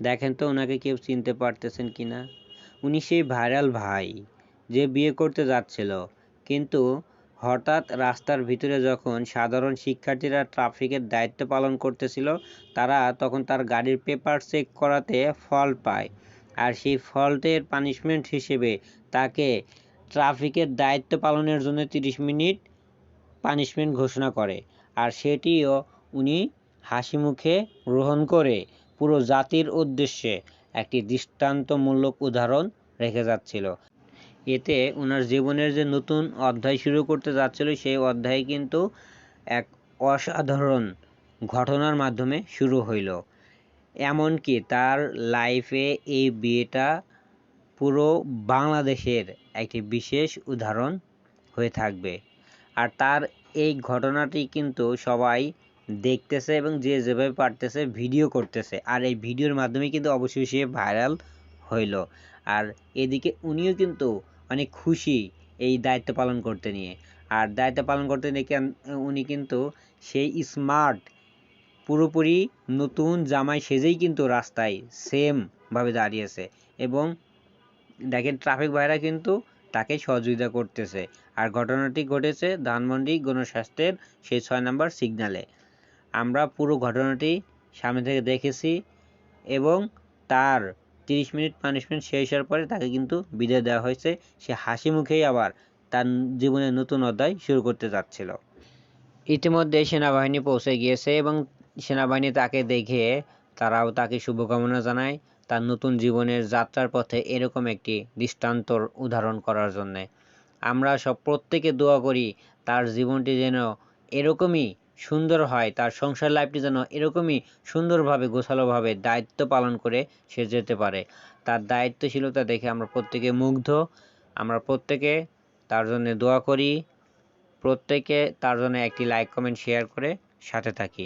দেখেন তো ওনাকে কেউ চিনতে পারতেছেন কি না উনি সেই ভাইরাল ভাই যে বিয়ে করতে যাচ্ছিল। কিন্তু হঠাৎ রাস্তার ভিতরে যখন সাধারণ শিক্ষার্থীরা ট্রাফিকের দায়িত্ব পালন করতেছিল, তারা তখন তার গাড়ির পেপার চেক করাতে ফল পায়। আর সেই ফল্টের পানিশমেন্ট হিসেবে তাকে ট্রাফিকের দায়িত্ব পালনের জন্য তিরিশ মিনিট পানিশমেন্ট ঘোষণা করে। আর সেটিও উনি হাসি মুখে গ্রহণ করে। পুরো জাতির উদ্দেশ্যে একটি দৃষ্টান্তমূলক উদাহরণ রেখে যাচ্ছিল। এতে ওনার জীবনের যে নতুন অধ্যায় শুরু করতে যাচ্ছিল, সেই অধ্যায় কিন্তু এক অসাধারণ ঘটনার মাধ্যমে শুরু হইল। এমনকি তার লাইফে এই বিয়েটা পুরো বাংলাদেশের একটি বিশেষ উদাহরণ হয়ে থাকবে। আর তার এই ঘটনাটি কিন্তু সবাই দেখতেছে এবং যে যেভাবে পারতেছে ভিডিও করতেছে। আর এই ভিডিওর মাধ্যমে কিন্তু অবশ্যই সে ভাইরাল হইল। আর এদিকে উনিও কিন্তু অনেক খুশি এই দায়িত্ব পালন করতে নিয়ে। আর দায়িত্ব পালন করতে নিয়ে উনি কিন্তু সেই স্মার্ট পুরোপুরি নতুন জামাই সেজেই কিন্তু রাস্তায় সেমভাবে দাঁড়িয়েছে। এবং দেখেন ট্রাফিক ভাইরা কিন্তু তাকে সহযোগিতা করতেছে। আর ঘটনাটি ঘটেছে ধানমন্ডি গণস্বাস্থ্যের সেই ছয় নম্বর সিগন্যালে আমরা পুরো ঘটনাটি সামনে থেকে দেখেছি এবং তার তিরিশ মিনিট পানিশমেন্ট শেষ হওয়ার পরে তাকে কিন্তু বিদায় দেওয়া হয়েছে। সে হাসি মুখেই আবার তার জীবনের নতুন অধ্যায় শুরু করতে যাচ্ছিল। ইতিমধ্যে সেনাবাহিনী পৌঁছে গিয়েছে এবং সেনাবাহিনী তাকে দেখে তারাও তাকে শুভকামনা জানায় তার নতুন জীবনের যাত্রার পথে এরকম একটি দৃষ্টান্তর উদাহরণ করার জন্যে। আমরা সব প্রত্যেকে দোয়া করি তার জীবনটি যেন এরকমই সুন্দর হয়। তার সংসার লাইফটি যেন এরকমই সুন্দরভাবে, গোছালোভাবে দায়িত্ব পালন করে সে যেতে পারে। তার দায়িত্বশীলতা দেখে আমরা প্রত্যেকে মুগ্ধ। আমরা প্রত্যেকে তার জন্য দোয়া করি। প্রত্যেকে তার জন্য একটি লাইক কমেন্ট শেয়ার করে সাথে থাকি।